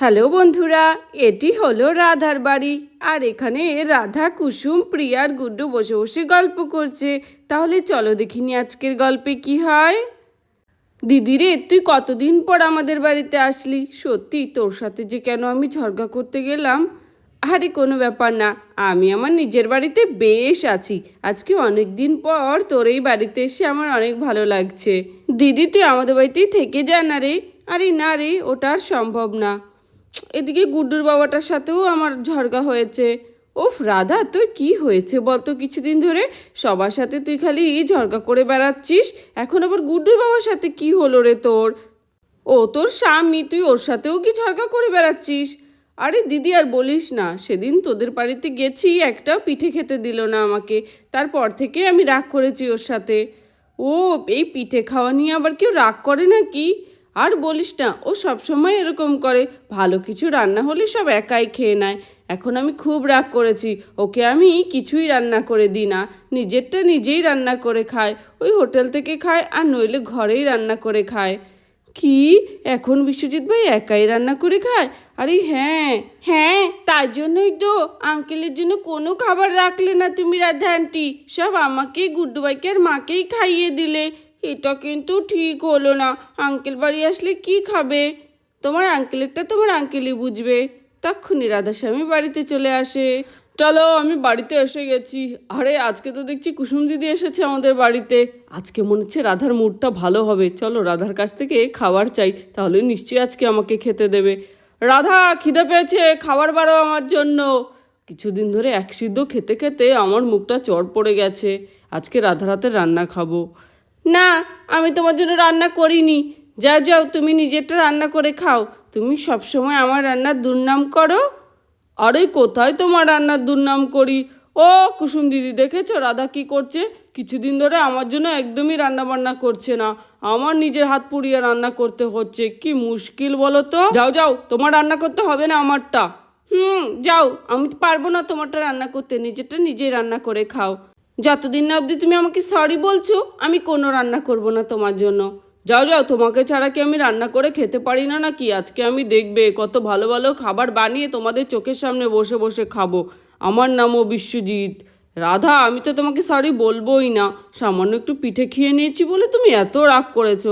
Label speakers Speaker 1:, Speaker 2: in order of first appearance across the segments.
Speaker 1: Hello বন্ধুরা, এটি হলো রাধার বাড়ি। আর এখানে রাধা, কুসুম প্রিয়ার গুড্ডু বসে বসে গল্প করছে। তাহলে চলো দেখিনি আজকের গল্পে কি হয়। দিদি রে, তুই কতদিন পর আমাদের বাড়িতে আসলি? সত্যি, তোর সাথে যে কেন আমি ঝগড়া করতে গেলাম? আরে কোনো ব্যাপার না, আমি আমার নিজের বাড়িতে বেশ আছি। আজকে অনেক দিন পর তোর এই বাড়িতে এসে আমার অনেক ভালো লাগছে। দিদি, তুই আমাদের বাড়িতেই থেকে যা না রে। আরে না রে, ওটা আর সম্ভব না। এদিকে গুড্ডুর বাবাটার সাথেও আমার ঝগড়া হয়েছে। ওফ, রাধা, তোর কি হয়েছে বলতো কিছুদিন ধরে সবার সাথে তুই খালি ঝগড়া করে বেড়াচ্ছিস। এখন আবার গুড্ডুর বাবার সাথে কি হলো রে তোর? ও, তোর স্বামী, তুই ওর সাথেও কি ঝগড়া করে বেড়াচ্ছিস? আরে দিদি, আর বলিস না, সেদিন তোদের বাড়িতে গেছি, একটাও পিঠে খেতে দিল না আমাকে। তারপর থেকে আমি রাগ করেছি ওর সাথে। ও, এই পিঠে খাওয়া নিয়ে আবার কেউ রাগ করে নাকি? আর বলিস না, ও সবসময় এরকম করে। ভালো কিছু রান্না হলে সব একাই খেয়ে নেয়। এখন আমি খুব রাগ করেছি, ওকে আমি কিছুই রান্না করে দিই না। নিজেরটা নিজেই রান্না করে খায়, ওই হোটেল থেকে খায় আর নইলে ঘরেই রান্না করে খায়। কি? এখন বিশ্বজিৎ ভাই একাই রান্না করে খায়? আরে হ্যাঁ হ্যাঁ তার জন্যই তো আঙ্কেলের জন্য কোনো খাবার রাখলে না তুমি রাধা আন্টি। সব আমাকে গুড্ডু ভাইকে আর মাকেই খাইয়ে দিলে। এটা কিন্তু ঠিক হলো না। আঙ্কেল বাড়ি আসলে কি খাবে? তোমার আঙ্কেলেরটা তোমার আঙ্কেলই বুঝবে। তক্ষুনি রাধাস্বামী বাড়িতে চলে আসে। চলো, আমি বাড়িতে এসে গেছি। আরে, আজকে তো দেখছি কুসুম দিদি এসেছে আমাদের বাড়িতে। আজকে মনে হচ্ছে রাধার মুডটা ভালো হবে। চলো, রাধার কাছ থেকে খাবার চাই, তাহলে নিশ্চয়ই আজকে আমাকে খেতে দেবে। রাধা, খিদে পেয়েছে, খাবার বাড়ো আমার জন্য। কিছুদিন ধরে এক সিদ্ধ খেতে খেতে আমার মুখটা চড় পড়ে গেছে। আজকে রাধা রাতে রান্না খাব। না, আমি তোমার জন্য রান্না করিনি। যাও যাও, তুমি নিজেরটা রান্না করে খাও। তুমি সবসময় আমার রান্নার দুর্নাম করো। আরে, কোথায় তোমার রান্নার দুর্নাম করি? ও, কুসুম দিদি, দেখেছ? রাধা কি করছে? কিছুদিন ধরে আমার জন্য একদমই রান্না বান্না করছে না। আমার নিজের হাত পুড়িয়ে রান্না করতে হচ্ছে। কি মুশকিল বলো তো? যাও যাও, তোমার রান্না করতে হবে না আমারটা। হুম, যাও, আমি পারব না তোমারটা রান্না করতে। নিজেরটা নিজেই রান্না করে খাও। যতদিন না অবধি তুমি আমাকে সরি বলছো, আমি কোনো রান্না করব না তোমার জন্য। যাও যাও, তোমাকে ছাড়া কি আমি রান্না করে খেতে পারি না নাকি? আজকে আমি দেখবে কত ভালো ভালো খাবার বানিয়ে তোমাদের চোখের সামনে বসে বসে খাব। আমার নামও বিশ্বজিৎ। রাধা, আমি তো তোমাকে সরি বলবোই না। সামান্য একটু পিঠে খেয়ে নিয়েছি বলে তুমি এত রাগ করেছ।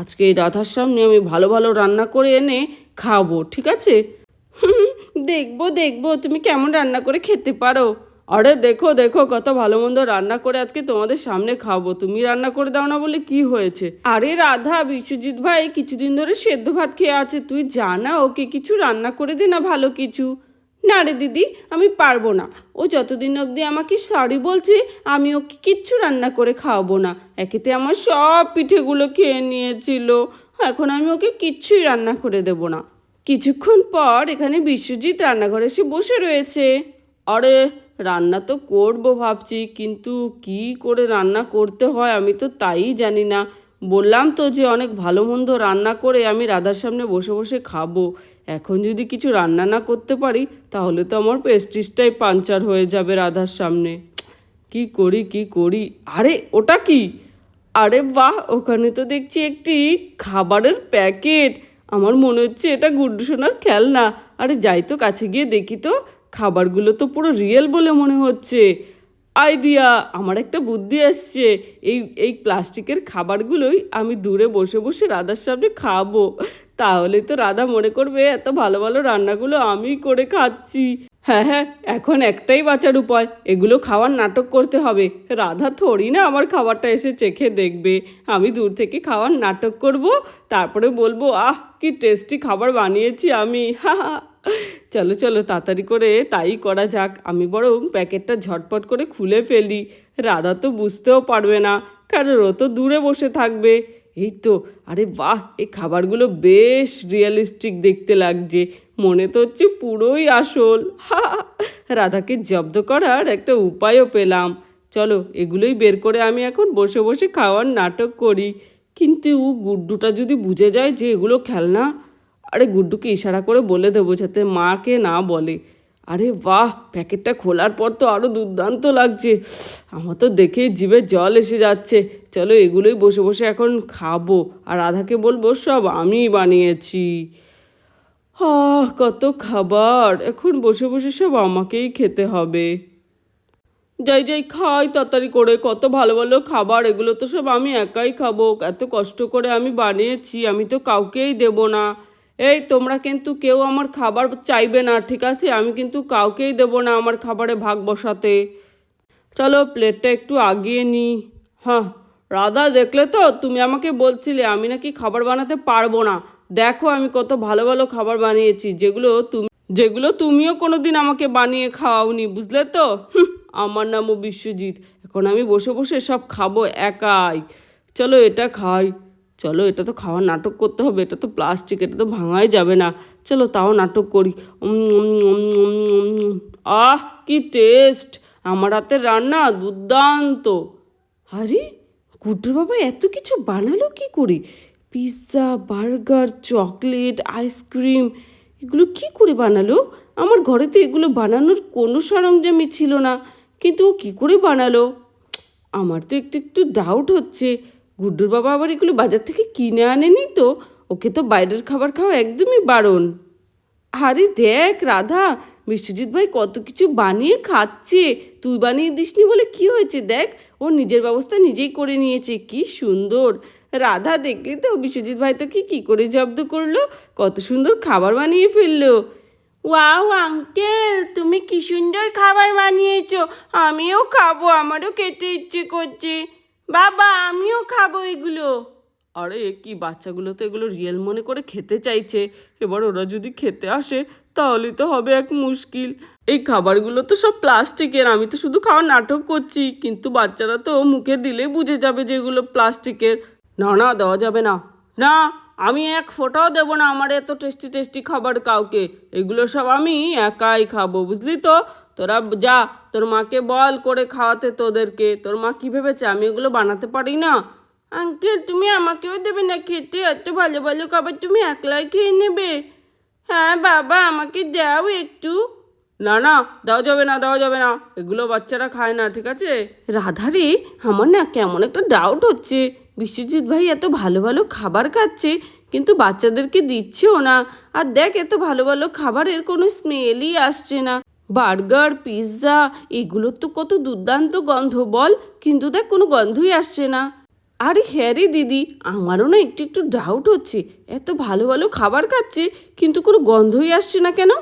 Speaker 1: আজকে এই রাধার সামনে আমি ভালো ভালো রান্না করে এনে খাব, ঠিক আছে? দেখব দেখব, তুমি কেমন রান্না করে খেতে পারো। আরে দেখো দেখো, কত ভালো মন্দ রান্না করে আজকে তোমাদের সামনে খাব তুমি রান্না করে দাও না বলে কি হয়েছে? আরে রাধা, বিশ্বজিৎ ভাই, কিছুদিন ধরে সেদ্ধ ভাত খেয়ে আছে। তুই জানা ওকে কিছু রান্না করে দে না ভালো কিছু? না রে দিদি, আমি পারব না। ও যতদিন অবধি আমাকে সরি বলছে, আমি ওকে কিচ্ছু রান্না করে খাওয়াবো না। একেতে আমার সব পিঠেগুলো খেয়ে নিয়েছিল। এখন আমি ওকে কিচ্ছুই রান্না করে দেবো না। কিছুক্ষণ পর এখানে বিশ্বজিৎ রান্নাঘরে এসে বসে রয়েছে। আরে রান্না তো করব ভাবছি, কিন্তু কি করে রান্না করতে হয় আমি তো তাই জানি না। বললাম তো যে অনেক ভালো মন্দ রান্না করে আমি রাধার সামনে বসে বসে খাব। এখন যদি কিছু রান্না না করতে পারি, তাহলে তো আমার পেস্টিসটাই পাঞ্চার হয়ে যাবে রাধার সামনে। কি করি কি করি? আরে, ওটা কি? আরে বাহ, ওখানে তো দেখছি একটি খাবারের প্যাকেট। আমার মনে হচ্ছে এটা গুড্ডু সোনার খেলনা। আরে যাই তো, কাছে গিয়ে দেখি তো। খাবারগুলো তো পুরো রিয়েল বলে মনে হচ্ছে। আইডিয়া আমার একটা বুদ্ধি আসছে। এই এই প্লাস্টিকের খাবারগুলোই আমি দূরে বসে বসে রাধার সামনে খাব। তাহলে তো রাধা মনে করবে, এত ভালো ভালো রান্নাগুলো আমি করে খাচ্ছি। হ্যাঁ হ্যাঁ এখন একটাই বাঁচার উপায়, এগুলো খাওয়ার নাটক করতে হবে। রাধা থোড়ি না আমার খাবারটা এসে চেখে দেখবে। আমি দূর থেকে খাওয়ার নাটক করব, তারপরে বলব, আহ, কি টেস্টি খাবার বানিয়েছি আমি। হা হা। চলো চলো, তাড়াতাড়ি করে তাই করা যাক। আমি বরং প্যাকেটটা ঝটপট করে খুলে ফেলি। রাধা তো বুঝতেও পারবে না, কারণ ও তো দূরে বসে থাকবে। এই তো, আরে বাহ, এই খাবারগুলো বেশ রিয়েলিস্টিক দেখতে লাগছে। মনে তো হচ্ছে পুরোই আসল। হা, রাধাকে জব্দ করার একটা উপায়ও পেলাম। চলো, এগুলোই বের করে আমি এখন বসে বসে খাওয়ার নাটক করি। কিন্তু গুড্ডুটা যদি বুঝে যায় যে এগুলো খেলনা আরে গুড্ডুকে ইশারা করে বলে দেবো যাতে মাকে না বলে। আরে বাহ, প্যাকেটটা খোলার পর তো আরও দুর্দান্ত লাগছে। আমার তো দেখেই জিভে জল এসে যাচ্ছে। চলো এগুলোই বসে বসে এখন খাব। আর রাধাকে বলব, সব আমিই বানিয়েছি। আহ, কত খাবার। এখন বসে বসে সব আমাকেই খেতে হবে। যাই যাই, খাই তাড়াতাড়ি করে। কত ভালো ভালো খাবার। এগুলো তো সব আমি একাই খাব। এত কষ্ট করে আমি বানিয়েছি, আমি তো কাউকেই দেব না। এই, তোমরা কিন্তু কেউ আমার খাবার চাইবে না, ঠিক আছে? আমি কিন্তু কাউকেই দেব না আমার খাবারে ভাগ বসাতে। চলো প্লেটটা একটু আগিয়ে নিই হ্যাঁ রাধা, দেখলে তো? তুমি আমাকে বলছিলে, আমি নাকি খাবার বানাতে পারব না। দেখো, আমি কত ভালো ভালো খাবার বানিয়েছি, যেগুলো তুমি, যেগুলো তুমিও কোনো দিন আমাকে বানিয়ে খাওয়াওনি বুঝলে তো? আমার নামও বিশ্বজিৎ। এখন আমি বসে বসে সব খাব একাই। চলো, এটা খাই। চলো, এটা তো খাওয়ার নাটক করতে হবে, এটা তো প্লাস্টিক এটা তো ভাঙাই যাবে না। চলো তাও নাটক করি। আহ, কি টেস্ট আমার হাতের রান্না দুর্দান্ত। আরে, গুড্ডুর বাবা এত কিছু বানালো কি করে? পিৎজা বার্গার চকলেট আইসক্রিম এগুলো কি করে বানালো? আমার ঘরে তো এগুলো বানানোর কোনো সরঞ্জামই ছিল না। কিন্তু ও কী করে বানালো? আমার তো একটু একটু ডাউট হচ্ছে। গুড্ডুর বাবা আবার এগুলো বাজার থেকে কিনে আনেনি তো? ওকে তো বাইরের খাবার খাওয়া একদমই বারণ। আরে দেখ, রাধা বিশ্বজিৎ ভাই কত কিছু বানিয়ে খাচ্ছে। তুই বানিয়ে দিসনি বলে কি হয়েছে দেখ? ও নিজের ব্যবস্থা নিজেই করে নিয়েছে, কি সুন্দর। রাধা, দেখলি তো বিশ্বজিৎ ভাই তো কি কি করে জব্দ করল? কত সুন্দর খাবার বানিয়ে ফেলল। ওয়াও, আঙ্কেল, তুমি কি সুন্দর খাবার বানিয়েছো? আমিও খাব, আমারও খেতে ইচ্ছে করছে। বাবা, আমিও খাব এগুলো। আরে কি, বাচ্চাগুলো তো এগুলো রিয়েল মনে করে খেতে চাইছে। এবার ওরা যদি খেতে আসে, তাহলে তো হবে এক মুশকিল। এই খাবারগুলো তো সব প্লাস্টিকের, আমি তো শুধু খাওয়ার নাটক করছি। কিন্তু বাচ্চারা তো মুখে দিলে বুঝে যাবে যে এগুলো প্লাস্টিকের। না না, দেওয়া যাবে না। না, আমি এক ফোঁটাও দেবো না আমার এত টেস্টি টেস্টি খাবার কাউকে। এগুলো সব আমি একাই খাব, বুঝলি তো? তোরা যা, তোর মাকে বল করে খাওয়াতে তোদেরকে। তোর মা কী ভেবেছে? আমি এগুলো বানাতে পারি না। আঙ্কেল, তুমি আমাকেও দেবে না খেতে? এত ভালো ভালো খাবার তুমি একলাই খেয়ে নেবে? হ্যাঁ বাবা, আমাকে দাও একটু। না না, দেওয়া যাবে না, দেওয়া যাবে না। এগুলো বাচ্চারা খায় না, ঠিক আছে? রাধারে আমার না কেমন একটা ডাউট হচ্ছে। বিশ্বজিৎ ভাই এত ভালো ভালো খাবার খাচ্ছে, কিন্তু বাচ্চাদেরকে দিচ্ছেও না। আর দেখ, এত ভালো ভালো খাবারের কোনো স্মেলই আসছে না। বার্গার, পিৎজা এগুলোর তো কত দুর্দান্ত গন্ধ, বল। কিন্তু দেখ, কোনো গন্ধই আসছে না। আরে হ্যাঁ রে দিদি, আমারও না একটু একটু ডাউট হচ্ছে। এত ভালো ভালো খাবার খাচ্ছে, কিন্তু কোনো গন্ধই আসছে না কেন?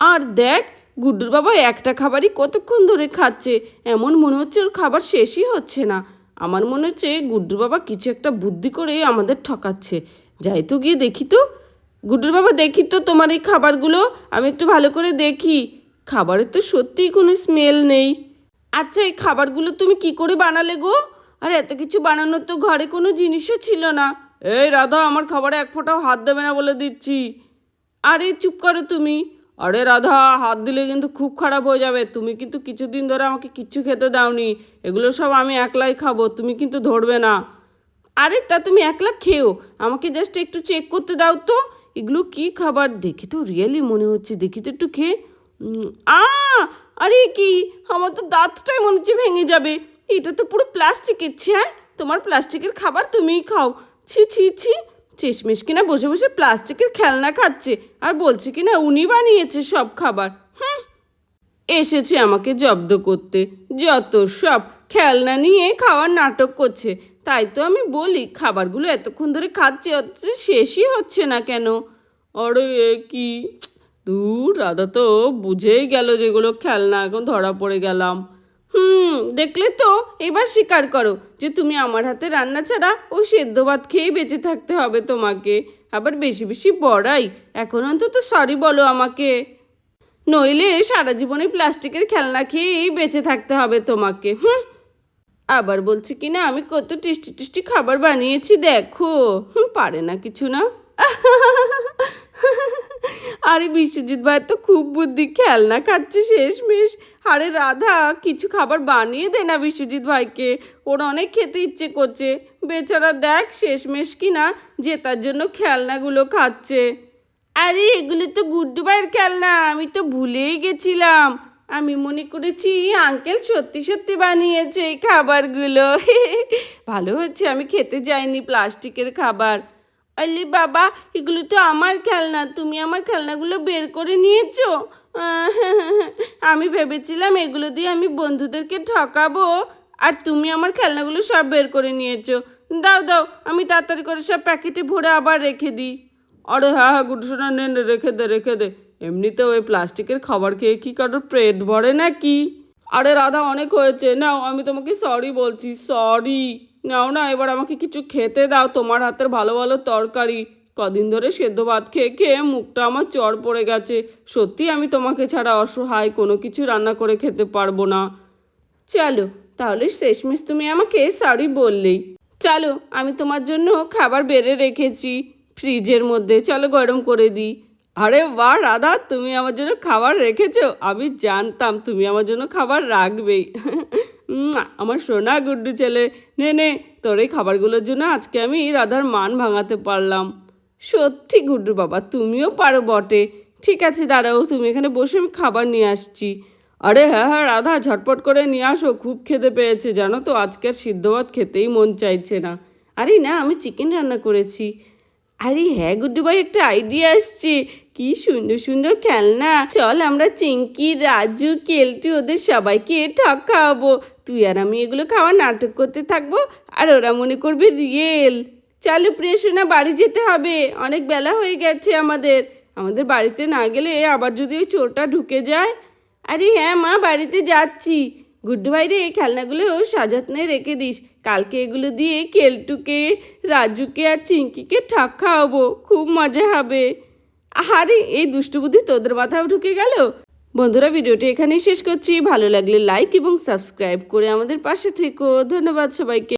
Speaker 1: আর দেখ, গুড্ডুর বাবা একটা খাবারই কতক্ষণ ধরে খাচ্ছে। এমন মনে হচ্ছে ওর খাবার শেষই হচ্ছে না। আমার মনে হচ্ছে গুড্ডুর বাবা কিছু একটা বুদ্ধি করে আমাদের ঠকাচ্ছে। যাই তো গিয়ে দেখি তো। গুড্ডুর বাবা, দেখি তো তোমার এই খাবারগুলো। আমি একটু ভালো করে দেখি। খাবারের তো সত্যিই কোনো স্মেল নেই। আচ্ছা এই খাবারগুলো তুমি কি করে বানালে গো? আর এত কিছু বানানোর তো ঘরে কোনো জিনিসও ছিল না। এই রাধা, আমার খাবারে এক ফোঁটাও হাত দেবে না বলে দিচ্ছি। আরে, চুপ করো তুমি। আরে রাধা, হাত দিলে কিন্তু খুব খারাপ হয়ে যাবে। তুমি কিন্তু কিছুদিন ধরে আমাকে কিচ্ছু খেতে দাওনি। এগুলো সব আমি একলাই খাব, তুমি কিন্তু ধরবে না। আরে, তা তুমি একলা খেও। আমাকে জাস্ট একটু চেক করতে দাও তো। এগুলো কি খাবার? দেখে তো রিয়েলি মনে হচ্ছে, দেখি তো একটু খেয়ে আ, আরে কি? আমার তো দাঁতটাই মনে হচ্ছে ভেঙে যাবে। এটা তো পুরো প্লাস্টিকের হ্যাঁ? তোমার প্লাস্টিকের খাবার তুমিই খাও। ছি ছি ছি। শেষমেশ কিনা বসে বসে প্লাস্টিকের খেলনা খাচ্ছে। আর বলছে কিনা উনি বানিয়েছে সব খাবার। হুম। এসেছে আমাকে জব্দ করতে। যত সব খেলনা নিয়ে খাওয়ার নাটক করছে। তাই তো আমি বলি, খাবারগুলো এতক্ষণ ধরে খাচ্ছে, অথচ শেষই হচ্ছে না কেন? এ কি? দূর দাদা তো বুঝেই গেল যেগুলো খেলনা, এখন ধরা পড়ে গেলাম। হুম, দেখলে তো, এবার স্বীকার করো যে তুমি আমার হাতে রান্না ছাড়া ও সেদ্ধ ভাত খেয়েই বেঁচে থাকতে হবে তোমাকে। আবার বেশি বেশি বড়াই এখন অন্তত সরি বলো আমাকে। নইলে সারা জীবনে প্লাস্টিকের খেলনা খেয়েই বেঁচে থাকতে হবে তোমাকে, হুম? আবার বলছি কি না আমি কত টেস্টি টেস্টি খাবার বানিয়েছি, দেখো। হুম, পারে না কিছু না? আরে বিশ্বজিৎ ভাই, তো খুব বুদ্ধি। খেলনা খাচ্ছে শেষমেশ। আরে রাধা, কিছু খাবার বানিয়ে দে না বিশ্বজিৎ ভাইকে। ওর অনেক খেতে ইচ্ছে করছে। বেচারা দেখ শেষমেশ কি না জেতার জন্য খেলনাগুলো খাচ্ছে। আরে এগুলো তো গুড্ডু ভাইয়ের খেলনা, আমি তো ভুলেই গেছিলাম। আমি মনে করেছি আঙ্কেল সত্যি সত্যি বানিয়েছে এই খাবারগুলো। ভালো হচ্ছে, আমি খেতে যাইনি প্লাস্টিকের খাবার। আলি বাবা এগুলো তো আমার খেলনা। তুমি আমার খেলনাগুলো বের করে নিয়েছো? আমি ভেবেছিলাম এগুলো দিয়ে আমি বন্ধুদেরকে ঠকাবো। আর তুমি আমার খেলনাগুলো সব বের করে নিয়েছো। দাও দাও আমি তাড়াতাড়ি করে সব প্যাকেটে ভরে আবার রেখে দিই। আরে হ্যাঁ হ্যাঁ গুড্ডু সোনা নে নে, রেখে দে রেখে দে। এমনিতে ওই প্লাস্টিকের খাবার খেয়ে কি কারোর পেট ভরে নাকি? আরে রাধা অনেক হয়েছে। নাও আমি তোমাকে সরি বলছি সরি নাও না, এবার আমাকে কিছু খেতে দাও, তোমার হাতের ভালো ভালো তরকারি। কদিন ধরে সেদ্ধ ভাত খেয়ে খেয়ে মুখটা আমার চর পড়ে গেছে। সত্যি আমি তোমাকে ছাড়া অসহায়, কোনো কিছু রান্না করে খেতে পারব না। চলো, তাহলে শেষমেশ তুমি আমাকে সরি বললেই। চলো, আমি তোমার জন্য খাবার বেড়ে রেখেছি ফ্রিজের মধ্যে, চলো গরম করে দিই। আরে বাহ, রাধা, তুমি আমার জন্য খাবার রেখেছো? আমি জানতাম তুমি আমার জন্য খাবার রাখবেই। আমার সোনা গুড্ডু ছেলে। নে নে, তোর এই খাবারগুলোর জন্য আজকে আমি রাধার মান ভাঙাতে পারলাম। সত্যি গুড্ডু বাবা, তুমিও পারো বটে। ঠিক আছে, দাঁড়াও, তুমি এখানে বসে আমি খাবার নিয়ে আসছি। আরে হ্যাঁ হ্যাঁ রাধা, ঝটপট করে নিয়ে আসো, খুব খেতে পেয়েছে। জানো তো, আজকে আর সিদ্ধ ভাত খেতেই মন চাইছে না। আরে না, আমি চিকেন রান্না করেছি। আরে হ্যাঁ গুড্ডু ভাই একটা আইডিয়া আসছে। কি সুন্দর সুন্দর খেলনা। চল আমরা চিঙ্কি রাজু, কেলটু ওদের সবাইকে ঠকাবো তুই আর আমি এগুলো খাওয়া নাটক করতে থাকব আর ওরা মনে করবে রিয়েল চালু প্রিয় বাড়ি যেতে হবে। অনেক বেলা হয়ে গেছে আমাদের। আমাদের বাড়িতে না গেলে আবার যদি ওই চোরটা ঢুকে যায়। আরে হ্যাঁ মা, বাড়িতে যাচ্ছি। গুড্ডু ভাই রে, খেলনাগুলো সাজাতনে রেখে দিস। কালকে এগুলো দিয়ে কেলটুকে, রাজুকে আর চিঙ্কিকে ঠাক খাওয়াবো, খুব মজা হবে। আরে এই দুষ্টু বুদ্ধি তোদের মাথাও ঢুকে গেল? বন্ধুরা, ভিডিওটি এখানেই শেষ করছি। ভালো লাগলে লাইক এবং সাবস্ক্রাইব করে আমাদের পাশে থেকো। ধন্যবাদ সবাইকে।